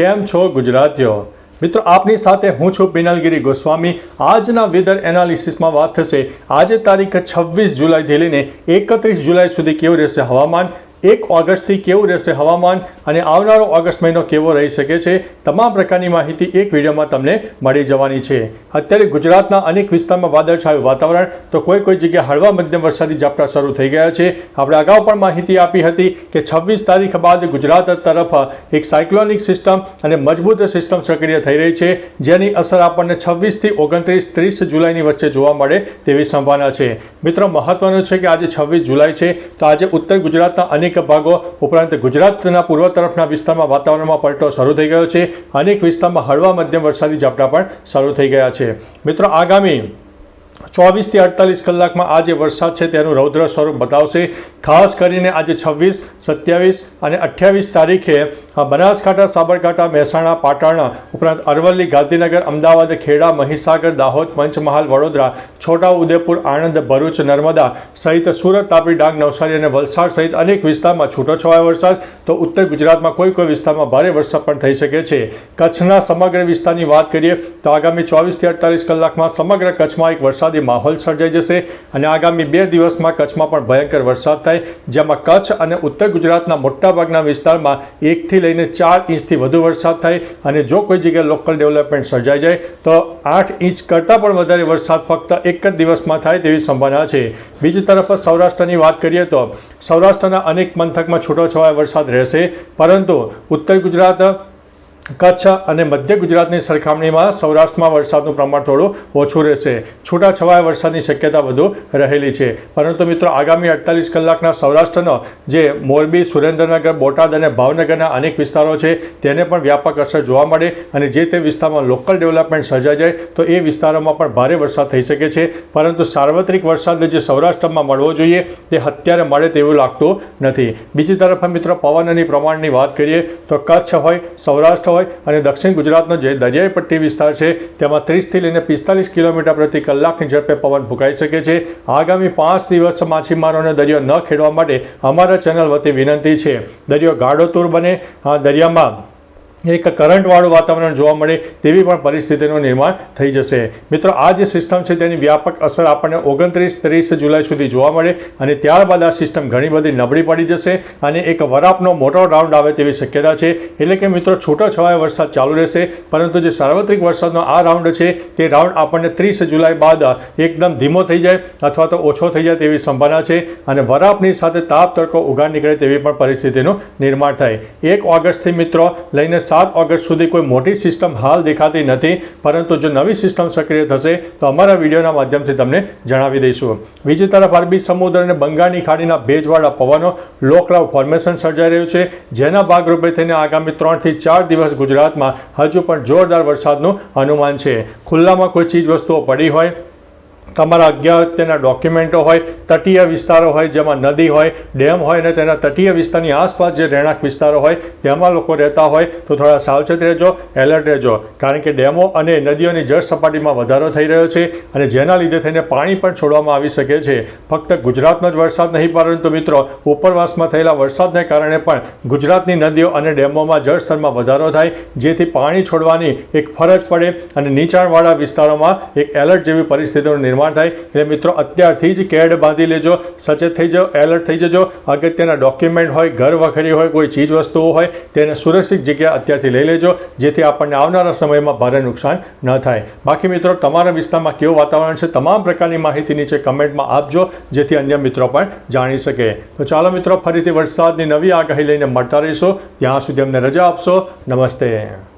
કેમ છો ગુજરાતીઓ? મિત્રો, આપની સાથે હું છું પિનલગીરી ગોસ્વામી. આજના વેધર એનાલિસિસમાં વાત થશે. આજે તારીખ છવ્વીસ જુલાઈથી લઈને એકત્રીસ જુલાઈ સુધી કેવું રહેશે હવામાન? એક ઓગસ્ટથી કેવું રહેશે હવામાન અને આવનારો ઓગસ્ટ મહિનો કેવો રહી શકે છે, તમામ પ્રકારની માહિતી એક વિડીયોમાં તમને મળી જવાની છે. અત્યારે ગુજરાતના અનેક વિસ્તારમાં વાદળછાયું વાતાવરણ, તો કોઈ કોઈ જગ્યાએ હળવા મધ્યમ વરસાદી ઝાપટા શરૂ થઈ ગયા છે. આપણે અગાઉ પણ માહિતી આપી હતી કે છવ્વીસ તારીખ બાદ ગુજરાત તરફ એક સાયક્લોનિક સિસ્ટમ અને મજબૂત સિસ્ટમ સક્રિય થઈ રહી છે, જેની અસર આપણને છવ્વીસથી ઓગણત્રીસ, ત્રીસ જુલાઈની વચ્ચે જોવા મળે તેવી સંભાવના છે. મિત્રો, મહત્વનું છે કે આજે છવ્વીસ જુલાઈ છે, તો આજે ઉત્તર ગુજરાતના અનેક ભાગો ઉપરાંત ગુજરાતના પૂર્વ તરફના વિસ્તારમાં વાતાવરણમાં પલટો શરૂ થઈ ગયો છે. અનેક વિસ્તારમાં હળવા મધ્યમ વરસાદી ઝાપટા પણ શરૂ થઈ ગયા છે. મિત્રો, આગામી ચોવીસથી અડતાલીસ કલાકમાં આ જે વરસાદ છે તેનું રૌદ્ર સ્વરૂપ બતાવશે. ખાસ કરીને આજે છવ્વીસ, સત્યાવીસ અને અઠ્યાવીસ તારીખે બનાસકાંઠા, સાબરકાંઠા, મહેસાણા, પાટણ, ઉપરાંત અરવલ્લી, ગાંધીનગર, અમદાવાદ, ખેડા, મહીસાગર, દાહોદ, પંચમહાલ, વડોદરા છોટા ઉદેપુર આણંદ, ભરૂચ, નર્મદા સહિત સુરત, તાપી, ડાંગ, નવસારી અને વલસાડ સહિત અનેક વિસ્તારમાં છૂટોછવાયો વરસાદ. તો ઉત્તર ગુજરાતમાં કોઈ કોઈ વિસ્તારમાં ભારે વરસાદ પણ થઈ શકે છે. કચ્છના સમગ્ર વિસ્તારની વાત કરીએ તો આગામી ચોવીસથી અડતાલીસ કલાકમાં સમગ્ર કચ્છમાં એક વરસાદી માહોલ સર્જાઈ જશે અને આગામી બે દિવસમાં કચ્છમાં પણ ભયંકર વરસાદ થાય, જેમાં કચ્છ અને ઉત્તર ગુજરાતના મોટાભાગના વિસ્તારમાં એકથી લઈને ચાર ઇંચથી વધુ વરસાદ થાય અને જો કોઈ જગ્યાએ લોકલ ડેવલપમેન્ટ સર્જાઈ જાય, તો આઠ ઇંચ કરતાં પણ વધારે વરસાદ ફક્ત એક જ દિવસમાં થાય તેવી સંભાવના છે. બીજી તરફ સૌરાષ્ટ્રની વાત કરીએ તો સૌરાષ્ટ્રના અનેક પંથકમાં છૂટોછવાયો વરસાદ રહેશે, પરંતુ ઉત્તર ગુજરાત કચ્છ અને મધ્ય ગુજરાતની સરખામણીમાં સૌરાષ્ટ્રમાં વરસાદનું પ્રમાણ થોડું ઓછું રહેશે. છૂટાછવાયા વરસાદની શક્યતા વધુ રહેલી છે. પરંતુ મિત્રો, આગામી અડતાલીસ કલાકના સૌરાષ્ટ્રનો જે મોરબી, સુરેન્દ્રનગર, બોટાદ અને ભાવનગરના અનેક વિસ્તારો છે, તેને પણ વ્યાપક અસર જોવા મળે અને જે તે વિસ્તારમાં લોકલ ડેવલપમેન્ટ સર્જાઈ જાય, તો એ વિસ્તારોમાં પણ ભારે વરસાદ થઈ શકે છે. પરંતુ સાર્વત્રિક વરસાદ જે સૌરાષ્ટ્રમાં મળવો જોઈએ, તે અત્યારે મળે તેવું લાગતું નથી. બીજી તરફ મિત્રો, પવનની પ્રમાણની વાત કરીએ, તો કચ્છ હોય, સૌરાષ્ટ્ર હોય અને દક્ષિણ ગુજરાતનો જે દરિયાઈ પટ્ટી વિસ્તાર છે, તેમાં ત્રીસથી લઈને પિસ્તાલીસ કિલોમીટર પ્રતિ કલાકની ઝડપે પવન ફૂંકાઈ શકે છે. આગામી પાંચ દિવસ માછીમારોને દરિયો ન ખેડવા માટે અમારા ચેનલ વતી વિનંતી છે. દરિયો ગાઢોતુર બને દરિયામાં એક કરંટવાળું વાતાવરણ જોવા મળે તેવી પણ પરિસ્થિતિનું નિર્માણ થઈ જશે. મિત્રો, આ જે સિસ્ટમ છે તેની વ્યાપક અસર આપણને ઓગણત્રીસ ત્રીસ જુલાઈ સુધી જોવા મળે અને ત્યારબાદ આ સિસ્ટમ ઘણી બધી નબળી પડી જશે અને એક વરાપનો મોટો રાઉન્ડ આવે તેવી શક્યતા છે. એટલે કે મિત્રો છૂટો છવાય વરસાદ ચાલુ રહેશે, પરંતુ જે સાર્વત્રિક વરસાદનો આ રાઉન્ડ છે, તે રાઉન્ડ આપણને ત્રીસ જુલાઈ બાદ એકદમ ધીમો થઈ જાય અથવા તો ઓછો થઈ જાય તેવી સંભાવના છે અને વરાપની સાથે તાપ તડકો ઉઘાડ નીકળે તેવી પણ પરિસ્થિતિનું નિર્માણ થાય. એક ઓગસ્ટથી મિત્રો, લઈને સાત ઓગસ્ટ સુધી કોઈ મોટી સિસ્ટમ હાલ દેખાતી નથી, પરંતુ જો નવી સિસ્ટમ સક્રિય થશે, તો અમારા વિડીયોના માધ્યમથી તમને જણાવી દઈશું. બીજી તરફ, અરબી સમુદ્ર અને બંગાળની ખાડીના ભેજવાળા પવનો લો ફોર્મેશન સર્જાઈ રહ્યું છે, જેના ભાગરૂપે થઈને આગામી ત્રણથી ચાર દિવસ ગુજરાતમાં હજુ પણ જોરદાર વરસાદનું અનુમાન છે. ખુલ્લામાં કોઈ ચીજ વસ્તુઓ પડી હોય તમારા અગત્યના ડોક્યુમેન્ટો હોય, તટીય વિસ્તારો હોય, જેમાં નદી હોય, ડેમ હોય અને તેના તટીય વિસ્તારની આસપાસ જે રહેણાંક વિસ્તારો હોય, તેમાં લોકો રહેતા હોય, તો થોડા સાવચેત રહેજો, એલર્ટ રહેજો. કારણ કે ડેમો અને નદીઓની જળ સપાટીમાં વધારો થઈ રહ્યો છે અને જેના લીધે થઈને પાણી પણ છોડવામાં આવી શકે છે. ફક્ત ગુજરાતનો જ વરસાદ નહીં, પરંતુ મિત્રો, ઉપરવાસમાં થયેલા વરસાદને કારણે પણ ગુજરાતની નદીઓ અને ડેમોમાં જળસ્તરમાં વધારો થાય, જેથી પાણી છોડવાની એક ફરજ પડે અને નીચાણવાળા વિસ્તારોમાં એક એલર્ટ જેવી પરિસ્થિતિનું નિર્માણ થાય. એટલે મિત્રો, અત્યારથી જ કેડ બાંધી લેજો સચેત થઈ જાઓ, એલર્ટ થઈ જજો. અગત્યના ડોક્યુમેન્ટ હોય, ઘર વખરી હોય, કોઈ ચીજ વસ્તુઓ હોય, તેને સુરક્ષિત જગ્યા અત્યારથી લઈ લેજો, જેથી આપણને આવનારા સમયમાં ભારે નુકસાન ન થાય. બાકી મિત્રો, તમારા વિસ્તારમાં કેવું વાતાવરણ છે, તમામ પ્રકારની માહિતી નીચે કમેન્ટમાં આપજો, જેથી અન્ય મિત્રો પણ જાણી શકે. તો ચાલો મિત્રો, ફરીથી વરસાદની નવી આગાહી લઈને મળતા રહીશું. ત્યાં સુધી અમને રજા આપશો. નમસ્તે.